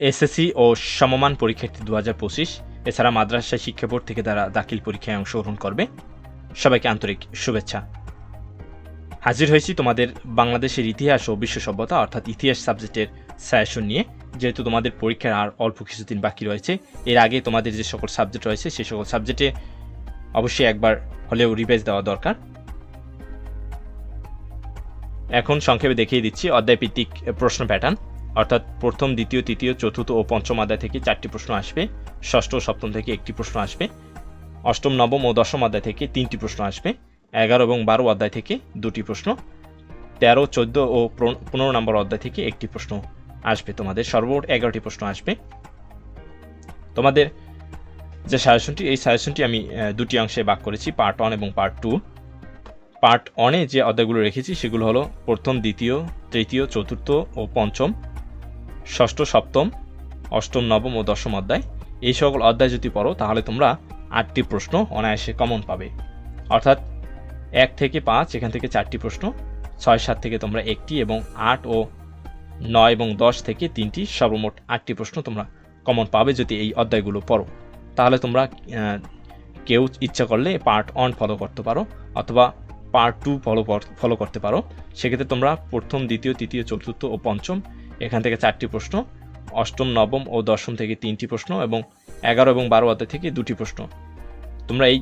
SSC ও সমমান পরীক্ষার্থী দু হাজার পঁচিশ, এছাড়া মাদ্রাসা শিক্ষা বোর্ড থেকে তারা দাখিল পরীক্ষায় অংশগ্রহণ করবে। সবাইকে আন্তরিক শুভেচ্ছা। হাজির হয়েছি তোমাদের বাংলাদেশের ইতিহাস ও বিশ্ব সভ্যতা, অর্থাৎ ইতিহাস সাবজেক্টের সায়াসন নিয়ে। যেহেতু তোমাদের পরীক্ষার আর অল্প কিছুদিন বাকি রয়েছে, এর আগে তোমাদের যে সকল সাবজেক্ট রয়েছে সেই সকল সাবজেক্টে অবশ্যই একবার হলেও রিভাইজ দেওয়া দরকার। এখন সংক্ষেপে দেখিয়ে দিচ্ছি অধ্যায়ভিত্তিক প্রশ্ন প্যাটার্ন অর্থাৎ প্রথম, দ্বিতীয়, তৃতীয়, চতুর্থ ও পঞ্চম অধ্যায় থেকে চারটি প্রশ্ন আসবে। ষষ্ঠ ও সপ্তম থেকে একটি প্রশ্ন আসবে। অষ্টম, নবম ও দশম অধ্যায় থেকে তিনটি প্রশ্ন আসবে। এগারো এবং বারো অধ্যায় থেকে দুটি প্রশ্ন। তেরো, চোদ্দ ও পনেরো- নম্বর অধ্যায় থেকে একটি প্রশ্ন আসবে। তোমাদের সর্বমোট এগারোটি প্রশ্ন আসবে। তোমাদের যে সাজেশনটি এই সাজেশনটি আমি দুটি অংশে ভাগ করেছি পার্ট ওয়ান এবং পার্ট টু পার্ট ওয়ানে যে অধ্যায়গুলো রেখেছি, সেগুলো হলো প্রথম, দ্বিতীয়, তৃতীয়, চতুর্থ ও পঞ্চম। ষষ্ঠ, সপ্তম, অষ্টম, নবম ও দশম অধ্যায়। এই সকল অধ্যায় যদি পড়ো, তাহলে তোমরা আটটি প্রশ্ন অনায়াসে কমন পাবে। অর্থাৎ এক থেকে পাঁচ, এখান থেকে চারটি প্রশ্ন, ছয়, সাত থেকে তোমরা একটি এবং আট ও নয় এবং দশ থেকে তিনটি সর্বমোট আটটি প্রশ্ন তোমরা কমন পাবে যদি এই অধ্যায়গুলো পড়ো। তাহলে তোমরা কেউ ইচ্ছা করলে পার্ট ওয়ান ফলো করতে পারো অথবা পার্ট টু ফলো ফলো করতে পারো। সেক্ষেত্রে তোমরা প্রথম, দ্বিতীয়, তৃতীয়, চতুর্থ ও পঞ্চম এখান থেকে চারটি প্রশ্ন, অষ্টম, নবম ও দশম থেকে তিনটি প্রশ্ন এবং এগারো এবং বারো অধ্যায় থেকে দুটি প্রশ্ন। তোমরা এই,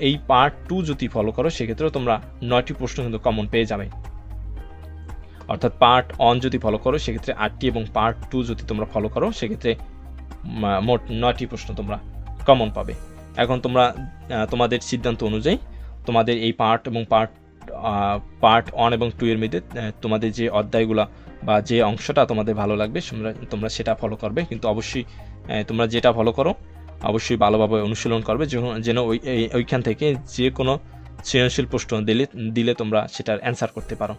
এই- পার্ট টু যদি ফলো করো, সেক্ষেত্রেও তোমরা নয়টি প্রশ্ন কিন্তু কমন পেয়ে যাবে। অর্থাৎ পার্ট অন যদি ফলো করো, সেক্ষেত্রে আটটি এবং পার্ট টু যদি তোমরা ফলো করো, সেক্ষেত্রে মোট নয়টি প্রশ্ন তোমরা কমন পাবে। এখন তোমরা তোমাদের সিদ্ধান্ত অনুযায়ী তোমাদের এই পার্ট এবং পার্ট পার্ট ওয়ান এবং টু এর মধ্যে তোমাদের যে অধ্যায়গুলো বা যে অংশটা তোমাদের ভালো লাগবে, তোমরা তোমরা সেটা ফলো করবে। কিন্তু অবশ্যই তোমরা যেটা ফলো করো, অবশ্যই ভালোভাবে অনুশীলন করবে, যেন- ওই ওইখান থেকে যে কোনো সৃজনশীল প্রশ্ন দিলে দিলে তোমরা সেটার অ্যান্সার করতে পারো।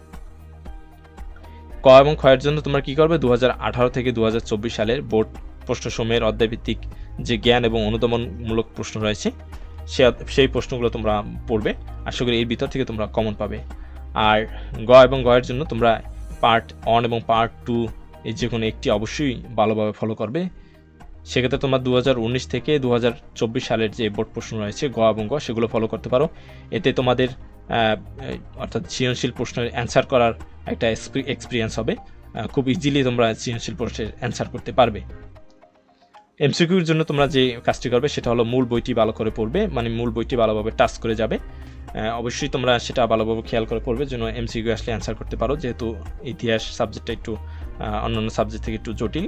ক এবং ক্ষয়ের জন্য তোমরা কি করবে? দু হাজার আঠারো থেকে দু হাজার চব্বিশ সালের বোর্ড প্রশ্নসমূহের অধ্যায়ভিত্তিক যে জ্ঞান এবং অনুদমনমূলক প্রশ্ন রয়েছে, সে সেই প্রশ্নগুলো তোমরা পড়বে। আশা করি এর ভিতর থেকে তোমরা কমন পাবে। আর গ এবং গয়ের জন্য তোমরা পার্ট ওয়ান এবং পার্ট টু এই যে কোনো একটি অবশ্যই ভালোভাবে ফলো করবে। সেক্ষেত্রে তোমার দু হাজার উনিশ থেকে দু হাজার চব্বিশ সালের যে বোর্ড প্রশ্ন রয়েছে, গ এবং গ, সেগুলো ফলো করতে পারো। এতে তোমাদের অর্থাৎ সৃজনশীল প্রশ্নের অ্যান্সার করার একটা এক্সপিরিয়েন্স হবে। খুব ইজিলি তোমরা সৃজনশীল প্রশ্নের অ্যান্সার করতে পারবে। এমসিকিউর জন্য তোমরা যে কাজটি করবে, সেটা হলো মূল বইটি ভালো করে পড়বে মানে মূল বইটি ভালোভাবে টাচ করে যাবে। অবশ্যই তোমরা সেটা ভালোভাবে খেয়াল করে পড়বে যেন এমসিকিউ আসলে অ্যান্সার করতে পারো, যেহেতু ইতিহাস সাবজেক্টটা একটু অন্যান্য সাবজেক্ট থেকে একটু জটিল।